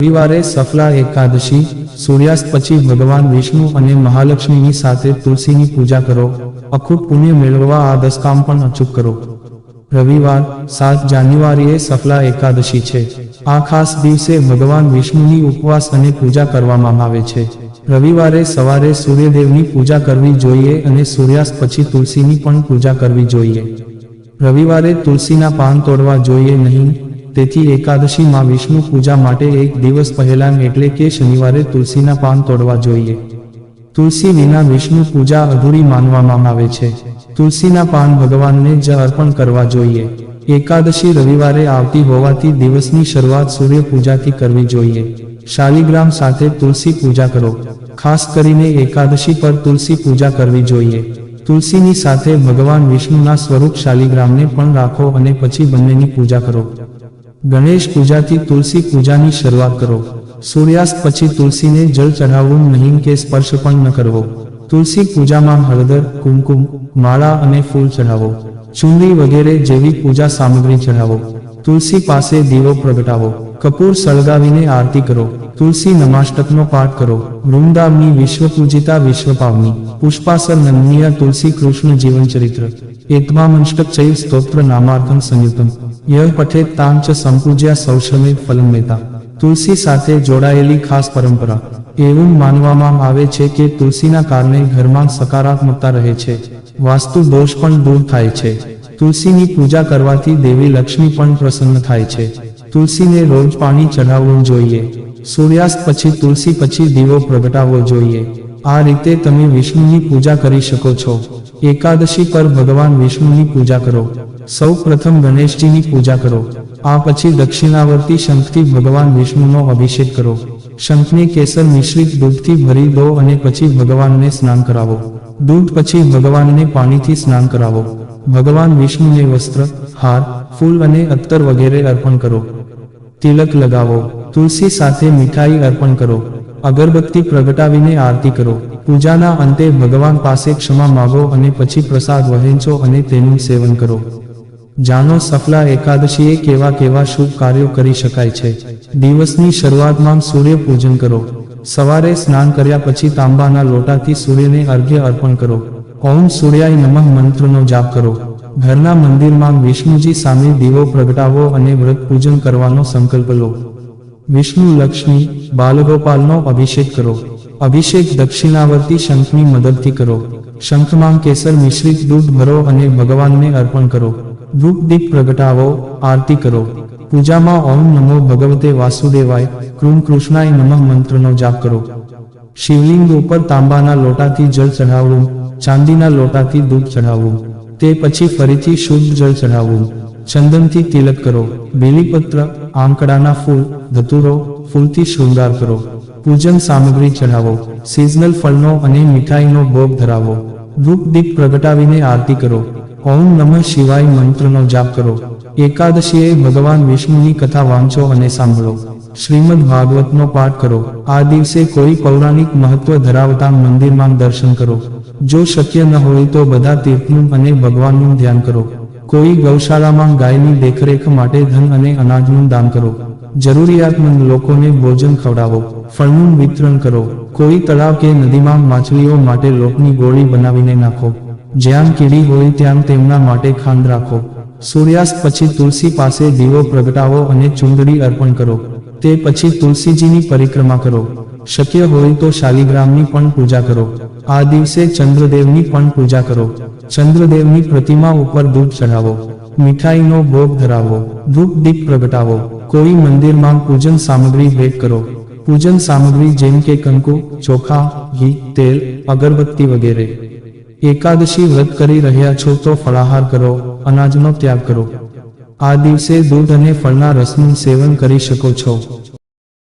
રવિવારે સફલા એકાદશી, સૂર્યાસ્ત પછી ભગવાન વિષ્ણુ અને મહાલક્ષ્મીની સાથે તુલસીની પૂજા કરો અખૂટ પુણ્ય મેળવવા આ દસ કામ પણ અચૂક કરો. રવિવાર, સાત જાન્યુઆરીએ સફલા એકાદશી છે. આ ખાસ દિવસે ભગવાન વિષ્ણુની ઉપવાસ અને પૂજા કરવામાં આવે છે. રવિવારે સવારે સૂર્યદેવની પૂજા કરવી જોઈએ અને સૂર્યાસ્ત પછી તુલસીની પણ પૂજા કરવી જોઈએ. રવિવારે તુલસીના પાન તોડવા જોઈએ નહીં તેથી એકાદશીમાં વિષ્ણુ પૂજા માટે એક દિવસ પહેલા એટલે કે શનિવારે તુલસીના પાન તોડવા જોઈએ. તુલસી વિના વિષ્ણુ પૂજા અધૂરી માનવામાં આવે છે. તુલસીના પાન ભગવાનને જ અર્પણ કરવા જોઈએ. એકાદશી રવિવારે આવતી હોવાથી દિવસની શરૂઆત સૂર્ય પૂજાથી કરવી જોઈએ. શાલિગ્રામ સાથે તુલસી પૂજા કરો. ખાસ કરીને એકાદશી પર તુલસી પૂજા કરવી જોઈએ. તુલસીની સાથે ભગવાન વિષ્ણુના સ્વરૂપ શાલિગ્રામને પણ રાખો અને પછી બંનેની પૂજા કરો. ગણેશ પૂજાથી તુલસી પૂજાની શરૂઆત કરો. સૂર્યાસ્ત પછી તુલસીને જળ ચઢાવવું નહીં કે સ્પર્શ પણ ન કરવો. તુલસી પૂજામાં હળદર, કુમકુમ, માળા અને ફૂલ ચઢાવો. ચુંદડી વગેરે જેવી પૂજા સામગ્રી ચઢાવો. તુલસી પાસે દીવો પ્રગટાવો. કપૂર સળગાવીને આરતી કરો. તુલસી નમાષ્ટકનો પાઠ કરો. વૃંદાવની વિશ્વ પૂજિતા પુષ્પાસર નંદનીય તુલસી કૃષ્ણ જીવનચરિત્ર ચૈવ સ્તોત્ર નામાર્થમ સંયુક્તમ. યહ પઠેત તાંચ સંપૂજ્યા સૌશમે ફલમેતા તુલસી સાથે જોડાયેલી ખાસ પરંપરા. એવું માનવામાં આવે છે કે તુલસીના કારણે ઘરમાં સકારાત્મકતા રહે છે. વાસ્તુ દોષ પણ દૂર થાય છે. તુલસીની પૂજા કરવાથી દેવી લક્ષ્મી પણ પ્રસન્ન થાય છે. તુલસીને રોજ પાણી ચઢાવવું જોઈએ. સૂર્યાસ્ત પછી તુલસી પછી દીવો પ્રગટાવવો જોઈએ. આ રીતે તમે વિષ્ણુની પૂજા કરી શકો છો. એકાદશી પર ભગવાન વિષ્ણુની પૂજા કરો. સૌ પ્રથમ ગણેશજીની પૂજા કરો. આ પછી દક્ષિણાવર્તી શંખથી ભગવાન વિષ્ણુનો અભિષેક કરો. શંખને કેસર મિશ્રિત દૂધથી ભરી દો અને પછી ભગવાનને સ્નાન કરાવો. દૂધ પછી ભગવાનને પાણીથી સ્નાન કરાવો. ભગવાન વિષ્ણુને વસ્ત્ર, હાર, ફૂલ અને અત્તર વગેરે અર્પણ કરો. તિલક લગાવો, તુલસી સાથે મીઠાઈ અર્પણ કરો, અગરબત્તી પ્રગટાવીને આરતી કરો. પૂજાના અંતે ભગવાન પાસે ક્ષમા માગો અને પછી પ્રસાદ વહેંચો અને તેનું સેવન કરો. જાણો સફલા એકાદશીએ કેવા કેવા શુભ કાર્યો કરી શકાય છે. દિવસની શરૂઆતમાં સૂર્ય પૂજન કરો. સવારે સ્નાન કર્યા પછી તાંબાના લોટાથી સૂર્યને અર્ઘ્ય અર્પણ કરો. ઓમ સૂર્યાય નમઃ મંત્રનો જાપ કરો. ઘરના મંદિરમાં વિષ્ણુજી સામે દીવો પ્રગટાવો અને વ્રત પૂજન કરવાનો સંકલ્પ લો. વિષ્ણુ લક્ષ્મી, બાલગોપાલનો અભિષેક કરો. અભિષેક દક્ષિણાવર્તી શંખની મદદથી કરો. શંખમાં કેસર મિશ્રિત દૂધ ભરો અને ભગવાનને અર્પણ કરો. ધૂપ દીપ પ્રગટાવો, આરતી કરો. પૂજામાં ઓમ નમો ભગવતે વાસુદેવાય કૃમ કૃષ્ણાય નમઃ મંત્રનો જાપ કરો. શિવલિંગ ઉપર તાંબાના લોટાથી જળ ચઢાવવું, ચાંદીના લોટાથી દૂધ ચઢાવવું. તે પછી ફરીથી શુદ્ધ જળ ચઢાવવું ચંદનથી તિલક કરો. બેલીપત્ર, આંકડાના ફૂલ, ધતુરો, ફૂલથી શૃંગાર કરો. પૂજન સામગ્રી ચઢાવો. સિઝનલ ફળનો અને મીઠાઈનો ભોગ ધરાવો. ધૂપ દીપ પ્રગટાવીને આરતી કરો. ઓમ નમઃ શિવાય મંત્રનો જાપ કરો. એકાદશીએ ભગવાન વિષ્ણુની કથા વાંચો અને સાંભળો. શ્રીમદ ભાગવતનો પાઠ કરો. આ દિવસે કોઈ પૌરાણિક મહત્વ ધરાવતા મંદિરમાં દર્શન કરો. જો શક્ય ન હોય તો બધા તીર્થનું અને ભગવાનનું ધ્યાન કરો. કોઈ ગૌશાળામાં ગાયની દેખરેખ માટે ધન અને અનાજનું દાન કરો. જરૂરિયાતમંદ લોકોને ભોજન ખવડાવો. ફળનું વિતરણ કરો. કોઈ તળાવ કે નદીમાં માછલીઓ માટે લોટની ગોળી બનાવીને નાખો. જ્યાં કીડી હોય ત્યાં તેમના માટે ખાંડ રાખો. સૂર્યાસ્ત પછી તુલસી પાસે દીવો પ્રગટાવો અને ચુંદડી અર્પણ કરો. તે પછી તુલસીજીની પરિક્રમા કરો. શક્ય હોય તો શાલિગ્રામની પણ પૂજા કરો. આ દિવસે ચંદ્રદેવની પણ પૂજા કરો. ચંદ્રદેવની પ્રતિમા ઉપર દૂધ ચઢાવો. મીઠાઈનો ભોગ ધરાવો. ધૂપ દીપ પ્રગટાવો. કોઈ મંદિરમાં પૂજન સામગ્રી ભેટ કરો. પૂજન સામગ્રી જેમ કે કંકુ, ચોખા, ઘી, તેલ, અગરબત્તી વગેરે. એકાદશી વ્રત કરી રહ્યા છો તો ફળાહાર કરો. અનાજનો ત્યાગ કરો. આ દિવસે દૂધ અને ફળના રસનું સેવન કરી શકો છો.